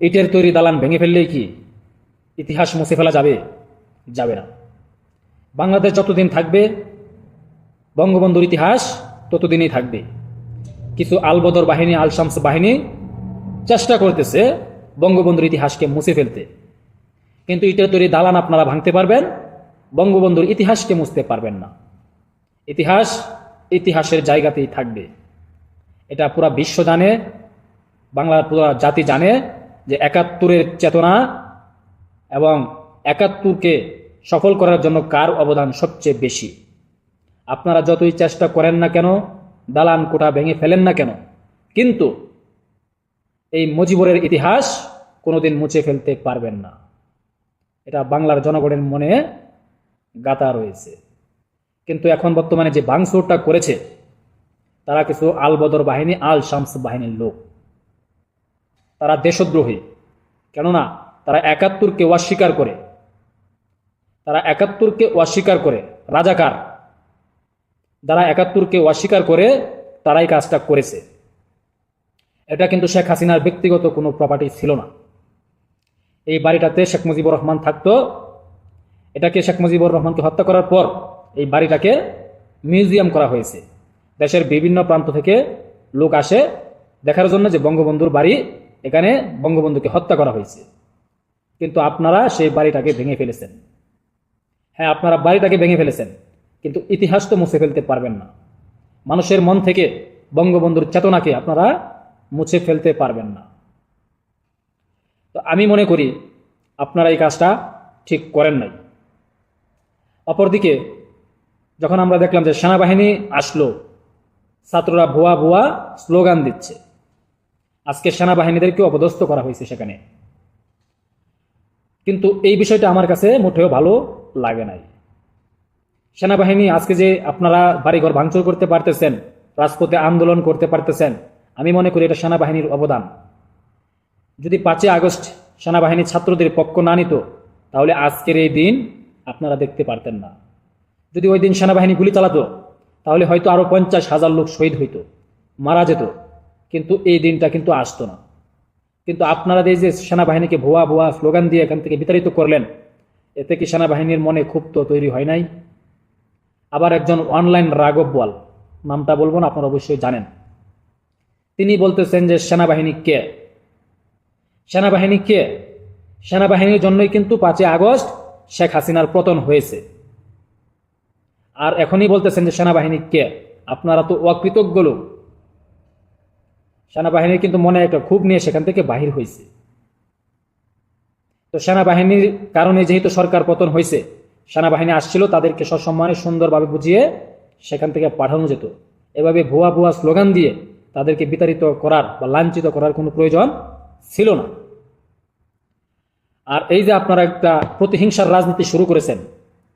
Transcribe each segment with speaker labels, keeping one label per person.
Speaker 1: ইটের তৈরি দালান ভেঙে ফেললেই কি ইতিহাস মুছে ফেলা যাবে? যাবে না। বাংলাদেশ যতদিন থাকবে, বঙ্গবন্ধুর ইতিহাস ততদিনই থাকবে। কিছু আলবদর বাহিনী আল শামস বাহিনী চেষ্টা করতেছে বঙ্গবন্ধুর ইতিহাসকে মুছে ফেলতে। কিন্তু ইটের তৈরি দালান আপনারা ভাঙতে পারবেন, বঙ্গবন্ধুর ইতিহাসকে মুছতে পারবেন না। ইতিহাস ইতিহাসের জায়গাতেই থাকবে। এটা পুরা বিশ্ব জানে, বাংলার পুরো জাতি জানে যে একাত্তরের চেতনা এবং একাত্তরকে সফল করার জন্য কার অবদান সবচেয়ে বেশি? আপনারা যতই চেষ্টা করেন না কেন, দালান কোঠা ভেঙে ফেলেন না কেন? কিন্তু এই মজিবরের ইতিহাস কোনোদিন মুছে ফেলতে পারবেন না। এটা বাংলার জনগণের মনে গাতা রয়েছে। কিন্তু এখন বর্তমানে যে ভাঙচুরটা করেছে, তারা কিছু আলবদর বাহিনী, আল শামস বাহিনীর লোক। তারা দেশদ্রোহী। কেননা, তারা একাত্তরকে অস্বীকার করে। তারা একাত্তরকে অস্বীকার করে। রাজাকার। যারা একাত্তরকে অস্বীকার করে, তারাই কাজটা করেছে। এটা কিন্তু শেখ হাসিনার ব্যক্তিগত কোনো প্রপার্টি ছিল না। এই বাড়িটাতে শেখ মুজিবুর রহমান থাকতো। এটাকে শেখ মুজিবুর রহমানকে হত্যা করার পর এই বাড়িটাকে মিউজিয়াম করা হয়েছে। দেশের বিভিন্ন প্রান্ত থেকে লোক আসে। দেখার জন্য যে বঙ্গবন্ধুর বাড়ি এখানে বঙ্গবন্ধুকে হত্যা করা হয়েছে। কিন্তু আপনারা সেই বাড়িটাকে ভেঙে ফেলেছেন। হ্যাঁ আপনারা বাড়িটাকে ভেঙে ফেলেছেন, কিন্তু ইতিহাস তো মুছে ফেলতে পারবেন না। মানুষের মন থেকে বঙ্গবন্ধুর চেতনাকে আপনারা মুছে ফেলতে পারবেন না। তো আমি মনে করি, আপনারা এই কাজটা ঠিক করেন নাই। অপরদিকে, যখন আমরা দেখলাম যে সেনাবাহিনী আসলো, ছাত্ররা ভুয়া ভুয়া স্লোগান দিচ্ছে। আজকে সেনাবাহিনীদেরকে অপদস্থ করা হয়েছে সেখানে। কিন্তু এই বিষয়টা আমার কাছে মোটেও ভালো লাগে নাই। সেনাবাহিনী আজকে যে আপনারা বাড়িঘর ভাঙচুর করতে পারতেছেন, রাজপথে আন্দোলন করতে পারতেছেন, আমি মনে করি এটা সেনাবাহিনীর অবদান। যদি পাঁচই আগস্ট সেনাবাহিনী ছাত্রদের পক্ষ না নিত, তাহলে আজকের এই দিন আপনারা দেখতে পারতেন না। যদি ওই দিন সেনাবাহিনী গুলি চালাতো, তাহলে হয়তো আরও পঞ্চাশ হাজার লোক শহীদ হইতো, মারা যেত। কিন্তু এই দিনটা কিন্তু আসতো না। কিন্তু আপনারা এই যে সেনাবাহিনীকে ভুয়া ভুয়া স্লোগান দিয়ে এখান থেকে বিতাড়িত করলেন, এতে কি সেনাবাহিনীর মনে খুব তো তৈরি হয় নাই? আবার একজন অনলাইন রাঘব বল নামটা বলব না, আপনারা অবশ্যই জানেন। তিনি বলতেছেন যে, সেনাবাহিনী কে? সেনাবাহিনী কে? সেনাবাহিনীর জন্যই কিন্তু পাঁচই আগস্ট শেখ হাসিনার পতন হয়েছে। আর এখনই বলতেছেন যে, সেনাবাহিনী কে? আপনারা তো অকৃতজ্ঞ লোক। সেনাবাহিনীর কিন্তু মনে একটা ক্ষোভ নিয়ে সেখান থেকে বাহির হয়েছে তো সেনাবাহিনীর কারণে যেহেতু সরকার পতন হয়েছে সেনাবাহিনী আসছিল তাদেরকে সসম্মানে সুন্দরভাবে বুঝিয়ে সেখান থেকে পাঠানো যেত। এভাবে ভুয়া ভুয়া স্লোগান দিয়ে তাদেরকে বিতাড়িত করার বা লাঞ্ছিত করার কোনো প্রয়োজন ছিল না। আর এই যে আপনারা একটা প্রতিহিংসার রাজনীতি শুরু করেছেন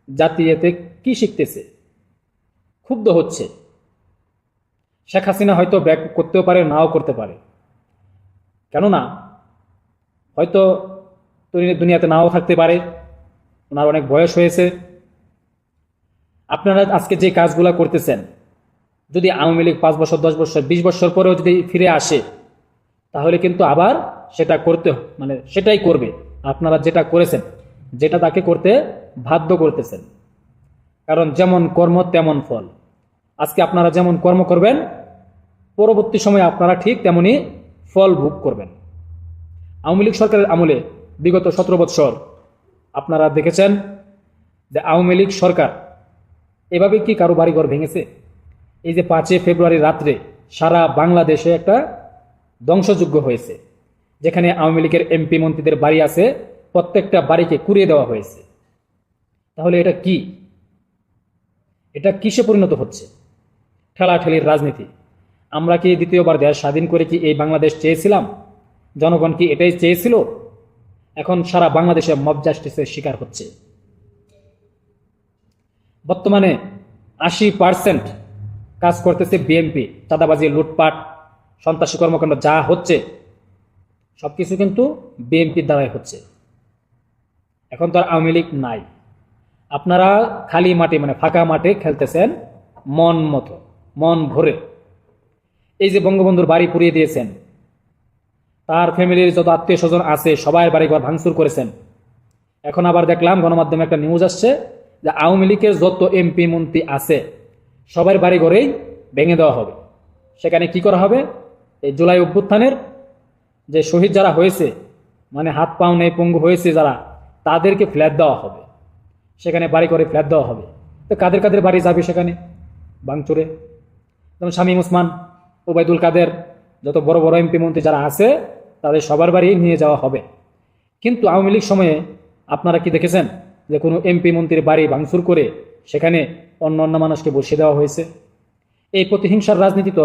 Speaker 1: জাতি এতে কি শিখতেছে? ক্ষুব্ধ হচ্ছে। শেখ হাসিনা হয়তো ব্যাক করতেও পারে, নাও করতে পারে। কেননা, হয়তো দুনিয়াতে নাও থাকতে পারে। ওনার অনেক বয়স হয়েছে। আপনারা আজকে যে কাজগুলো করতেছেন, যদি আওয়ামী লীগ পাঁচ বছর, দশ বছর, বিশ বছর পরেও যদি ফিরে আসে, তাহলে কিন্তু আবার সেটা করতে মানে সেটাই করবে। আপনারা যেটা করেছেন, যেটা তাকে করতে বাধ্য করতেছেন। কারণ যেমন কর্ম, তেমন ফল। আজকে আপনারা যেমন কর্ম করবেন, পরবর্তী সময়ে আপনারা ঠিক তেমনি ফল ভোগ করবেন। আওয়ামী লীগ সরকারের আমলে বিগত সতেরো বৎসর আপনারা দেখেছেন যে আওয়ামী লীগ সরকার এভাবে কি কারও বাড়িঘর ভেঙেছে? এই যে পাঁচই ফেব্রুয়ারি রাত্রে সারা বাংলাদেশে একটা ধ্বংসযোগ্য হয়েছে, যেখানে আওয়ামী লীগের এমপি মন্ত্রীদের বাড়ি আছে, প্রত্যেকটা বাড়িকে কুড়িয়ে দেওয়া হয়েছে। তাহলে এটা কি? এটা কিসে পরিণত হচ্ছে? ঠেলাঠেলির রাজনীতি। আমরা কি দ্বিতীয়বার দেশ স্বাধীন করে কি এই বাংলাদেশ চেয়েছিলাম? জনগণ কি এটাই চেয়েছিল? এখন সারা বাংলাদেশে মব জাস্টিসের শিকার হচ্ছে। বর্তমানে আশি পার্সেন্ট কাজ করতেছে বিএনপি চাঁদাবাজি, লুটপাট, সন্ত্রাসী কর্মকাণ্ড যা হচ্ছে, সবকিছু কিন্তু বিএনপির দ্বারাই হচ্ছে। এখন তো আর আওয়ামী লীগ নাই। আপনারা খালি মাঠে মানে ফাঁকা মাঠে খেলতেছেন মন মতো। মন ভরে। এই যে বঙ্গবন্ধুর বাড়ি পুড়িয়ে দিয়েছেন, তার ফ্যামিলির যত আত্মীয় স্বজন আছে, সবাই বাড়িঘর ভাঙচুর করেছেন। এখন আবার দেখলাম গণমাধ্যমে একটা নিউজ আসছে যে আওয়ামী লীগের যত এমপি, মন্ত্রী আছে, সবার বাড়ি ঘরেই ভেঙে দেওয়া হবে। সেখানে কি করা হবে? এই জুলাই অভ্যুত্থানের যে শহীদ যারা হয়েছে মানে হাত পাও নেই, পঙ্গু হয়েছে যারা, তাদেরকে ফ্ল্যাট দেওয়া হবে। সেখানে বাড়ি করে ফ্ল্যাট দেওয়া হবে। তো কাদের কাদের বাড়ি যাবে সেখানে? বাংচুরে যেমন শামীম ওসমান, ওবায়দুল কাদের, যত বড় বড় এমপি মন্ত্রী যারা আছে, তাদের সবার বাড়ি নিয়ে যাওয়া হবে। কিন্তু আওয়ামী লীগ সময়ে আপনারা কি দেখেছেন যে কোনো এমপি মন্ত্রীর বাড়ি ভাঙচুর করে সেখানে অন্য অন্য মানুষকে বসিয়ে দেওয়া হয়েছে? এই প্রতিহিংসার রাজনীতি তো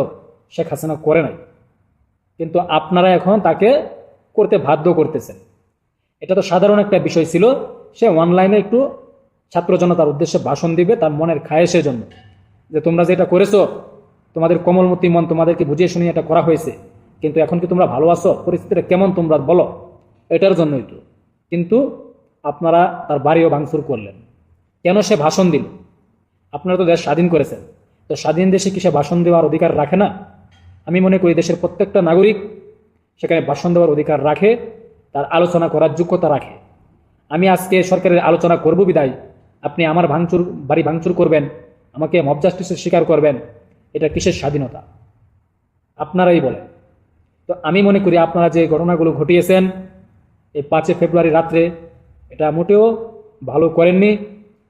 Speaker 1: শেখ হাসিনা করে নাই। কিন্তু আপনারা এখন তাকে করতে বাধ্য করতেছেন। এটা তো সাধারণ একটা বিষয় ছিল। সে অনলাইনে একটু ছাত্র জনতার উদ্দেশ্যে ভাষণ দিবে তার মনের খায়েশের জন্য। যে তোমরা যেটা করেছ তোমাদের কোমলমতি মন তোমাদেরকে বুঝিয়ে শুনিয়ে এটা করা হয়েছে। কিন্তু এখন কি তোমরা ভালো আছো? পরিস্থিতিটা কেমন তোমরা বলো। এটার জন্যই তো। কিন্তু আপনারা তার বাড়িও ভাঙচুর করলেন। কেন সে ভাষণ দিল? আপনারা তো দেশ স্বাধীন করেছেন। তো স্বাধীন দেশে কি সে ভাষণ দেওয়ার অধিকার রাখে না? আমি মনে করি দেশের প্রত্যেকটা নাগরিক সেখানে ভাষণ দেওয়ার অধিকার রাখে, তার আলোচনা করার যোগ্যতা রাখে। আমি আজকে সরকারের আলোচনা করব বিদায়। আপনি আমার ভাঙচুর, বাড়ি ভাঙচুর করবেন। আমাকে মব জাস্টিসের স্বীকার করবেন। এটা কিসের স্বাধীনতা? আপনারাই বলেন। তো আমি মনে করি আপনারা যে ঘটনাগুলো ঘটিয়েছেন, এই পাঁচই ফেব্রুয়ারি রাত্রে, এটা মোটেও ভালো করেননি।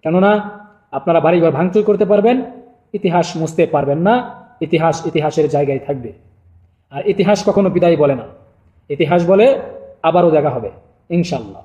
Speaker 1: কেননা, আপনারা বাড়িঘর ভাঙচুর করতে পারবেন, ইতিহাস মুছতে পারবেন না, ইতিহাস ইতিহাসের জায়গায় থাকবে। আর ইতিহাস কখনো বিদায় বলে না। ইতিহাস বলে আবারও দেখা হবে ইনশাল্লাহ